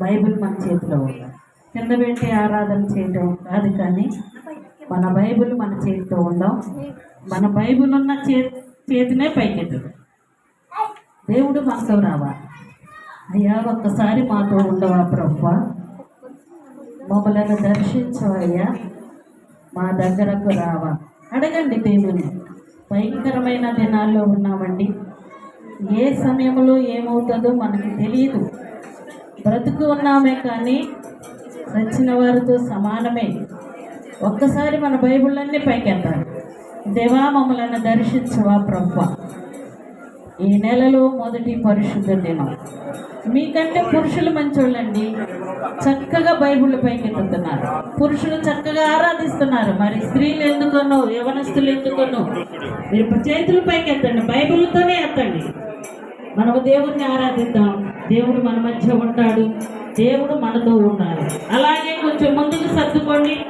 Bible మన చేతిలో ఉంది. కింద పెట్టి ఆరాధన చేయటం కాదు కానీ మన బైబిల్ మన చేతితో ఉందాం మన బైబిల్ ఉన్న చే చేతినే పైకెత్తదు. దేవుడు మనతో రావాలి. అయ్యా ఒక్కసారి మాతో ఉండవా ప్రభు? మమ్మలను దర్శించవయ్యా. మా దగ్గరకు రావా. అడగండి దేవుని భయంకరమైన దినాల్లో ఉన్నామండి. ఏ సమయంలో ఏమవుతుందో మనకి తెలియదు బ్రతుకు ఉన్నామే కానీ చచ్చిన వారితో సమానమే. ఒక్కసారి మన బైబిళ్ళన్నీ పైకెత్తాలి. దేవా మమ్మల్ని దర్శించవా ప్రభు? ఈ నెలలో మొదటి పరిశుద్ధ దినం. మీకంటే పురుషులు మంచోళ్ళండి. చక్కగా బైబుల్ పైకెత్తుతున్నారు. పురుషులు చక్కగా ఆరాధిస్తున్నారు. మరి స్త్రీలు ఎందుకనో యవనస్తులు ఎందుకనో మీరు చేతులు పైకెత్తండి. బైబిల్తోనే ఎత్తండి. మనము దేవుణ్ణి ఆరాధిద్దాం. దేవుడు మన మధ్య ఉంటాడు. దేవుడు మనతో ఉన్నాడు అలాగే కొంచెం ముందుకు సర్దుకోండి.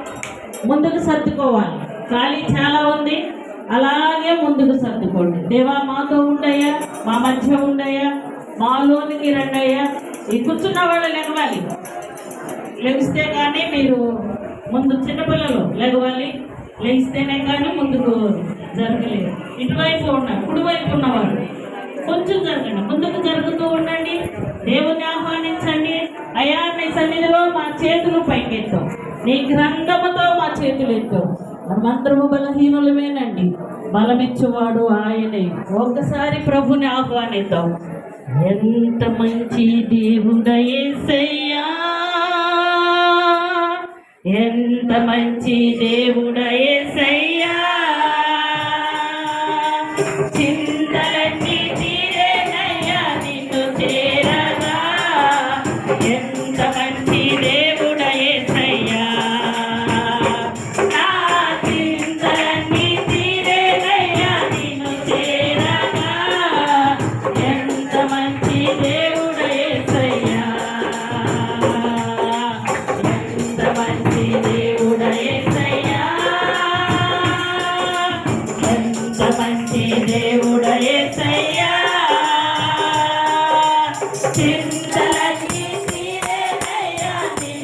ముందుకు సర్దుకోవాలి. ఖాళీ చాలా ఉంది. అలాగే ముందుకు సర్దుకోండి. దేవా మాతో ఉండయ్యా. మా మధ్య ఉండయ్యా. మాలోనికి రండయ్యా. ఈ కూర్చున్న వాళ్ళు లెగవాలి లెగిస్తే కానీ మీరు ముందు చిన్నపిల్లలు లెగవాలి లెగిస్తేనే కానీ ముందుకు జరగలేదు. ఇటువైపు ఉన్నారు కుడివైపు ఉన్నవాళ్ళు కొంచెం జరగండి. ముందుకు జరుగుతూ ఉండండి. దేవుని ఆహ్వానించండి. అయా నీ సన్నిధిలో మా చేతులు పైకెత్తాం. నీ గ్రంథముతో మా చేతులు ఎత్తాం. మనమందరము బలహీనులమేనండి. బలమిచ్చువాడు ఆయనే. ఒక్కసారి ప్రభుని ఆహ్వానిద్దాం. ఎంత మంచి దేవుడయేసయ్యా ఎంత మంచి దేవుడయేసయ్యా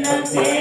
Thank.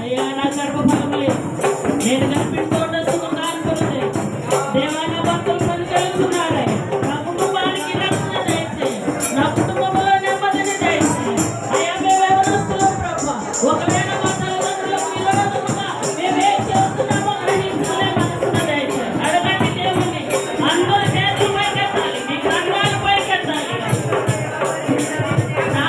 అయ్యా నా గర్భఫలం లేదు నేను కనిపించి Thank you.